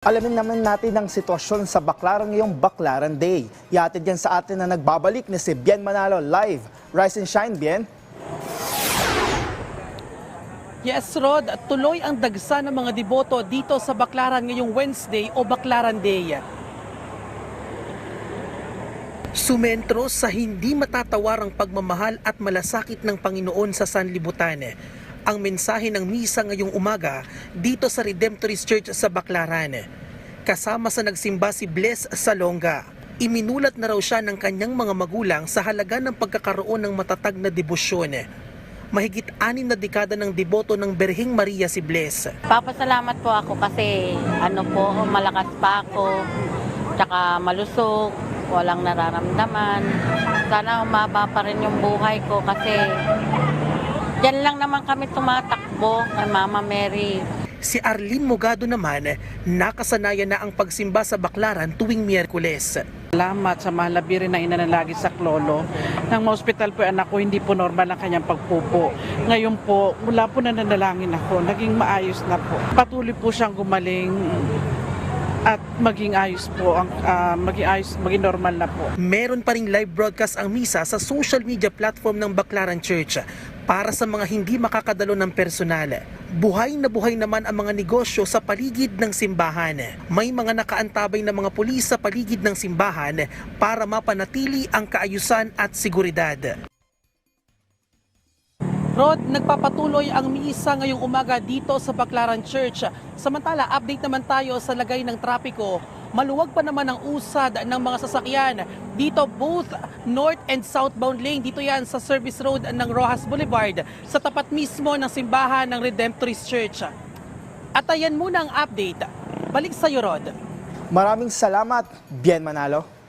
Alamin naman natin ang sitwasyon sa Baclaran ngayong Baclaran Day. Yatid yan sa atin na nagbabalik ni si Bien Manalo live. Rise and shine, Bien. Yes, Rod, tuloy ang dagsa ng mga deboto dito sa Baclaran ngayong Wednesday o Baclaran Day. Sumentro sa hindi matatawarang pagmamahal at malasakit ng Panginoon sa sanlibutan. Ang mensahe ng misa ngayong umaga dito sa Redemptorist Church sa Baclaran. Kasama sa nagsimba si Bless Salonga. Iminulat na raw siya ng kanyang mga magulang sa halaga ng pagkakaroon ng matatag na debosyon. Mahigit anim na dekada ng deboto ng Berhing Maria si Bless. Papasalamat po ako kasi ano po, malakas pa ako, tsaka malusog, walang nararamdaman. Sana umaba pa rin yung buhay ko kasi yan lang naman kami tumatakbo kay Mama Mary. Si Arlene Mogado naman, nakasanayan na ang pagsimba sa Baclaran tuwing Miyerkules. Salamat sa mahalabi rin na inanalagi sa klolo. Nang ma-hospital po yung anak ko, hindi po normal ang kanyang pagpupo. Ngayon po, mula po nananalangin ako, naging maayos na po. Patuloy po siyang gumaling at maging ayos po, ang, ah, maging ayos, maging normal na po. Meron pa ring live broadcast ang misa sa social media platform ng Baclaran Church para sa mga hindi makakadalo ng personal. Buhay na buhay naman ang mga negosyo sa paligid ng simbahan. May mga nakaantabay na mga pulis sa paligid ng simbahan para mapanatili ang kaayusan at seguridad. Rod, nagpapatuloy ang misa ngayong umaga dito sa Baclaran Church. Samantala, update naman tayo sa lagay ng trapiko. Maluwag pa naman ang usad ng mga sasakyan dito both north and southbound lane. Dito yan sa service road ng Rojas Boulevard sa tapat mismo ng simbahan ng Redemptorist Church. At ayan muna ang update. Balik sa iyo, Rod. Maraming salamat, Bien Manalo.